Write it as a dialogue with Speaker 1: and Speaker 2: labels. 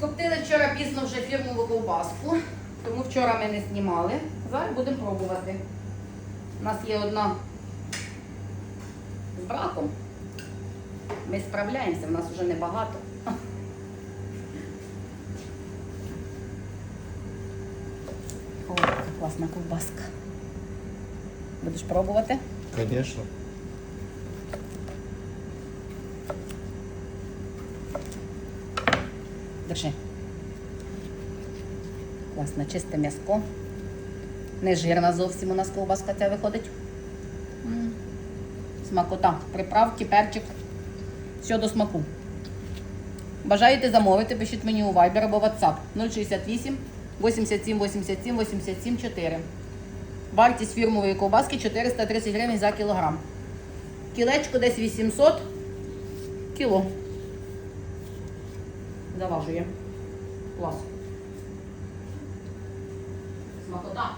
Speaker 1: Скоптили вчора пізно вже фірмову ковбаску, тому вчора ми не знімали. Зараз будемо пробувати. У нас є одна з браком. Ми справляємося, в нас вже небагато. О, яка класна ковбаска. Будеш пробувати?
Speaker 2: Конечно.
Speaker 1: Держи. Класне, чисте м'яско. Не жирна зовсім у нас ковбаска ця виходить. Смакота. Приправки, перчик. Все до смаку. Бажаєте замовити, пишіть мені у Viber або WhatsApp 068 87 87 87 4. Вартість фірмової ковбаски 430 гривень за кілограм. Кілечко десь 800 кіло. Заважує. Клас. Смакота.